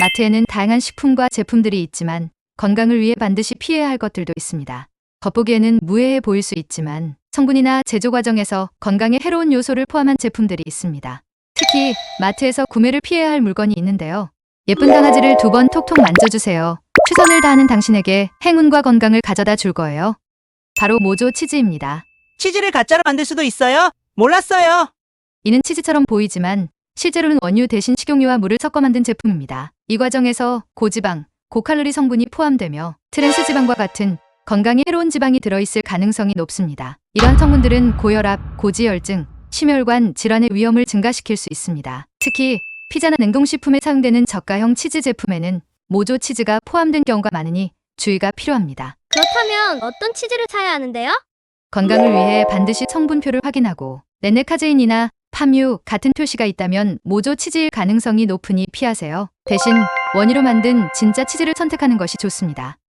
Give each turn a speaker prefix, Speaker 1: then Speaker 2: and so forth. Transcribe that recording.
Speaker 1: 마트에는 다양한 식품과 제품들이 있지만 건강을 위해 반드시 피해야 할 것들도 있습니다. 겉보기에는 무해해 보일 수 있지만 성분이나 제조 과정에서 건강에 해로운 요소를 포함한 제품들이 있습니다. 특히 마트에서 구매를 피해야 할 물건이 있는데요. 예쁜 강아지를 두 번 톡톡 만져주세요. 최선을 다하는 당신에게 행운과 건강을 가져다 줄 거예요. 바로 모조 치즈입니다.
Speaker 2: 치즈를 가짜로 만들 수도 있어요? 몰랐어요.
Speaker 1: 이는 치즈처럼 보이지만 실제로는 원유 대신 식용유와 물을 섞어 만든 제품입니다. 이 과정에서 고지방, 고칼로리 성분이 포함되며 트랜스 지방과 같은 건강에 해로운 지방이 들어있을 가능성이 높습니다. 이러한 성분들은 고혈압, 고지혈증, 심혈관 질환의 위험을 증가시킬 수 있습니다. 특히 피자나 냉동식품에 사용되는 저가형 치즈 제품에는 모조 치즈가 포함된 경우가 많으니 주의가 필요합니다.
Speaker 3: 그렇다면 어떤 치즈를 사야 하는데요?
Speaker 1: 건강을 위해 반드시 성분표를 확인하고 렌네카제인이나 파뮤 같은 표시가 있다면 모조 치즈일 가능성이 높으니 피하세요. 대신 원유로 만든 진짜 치즈를 선택하는 것이 좋습니다.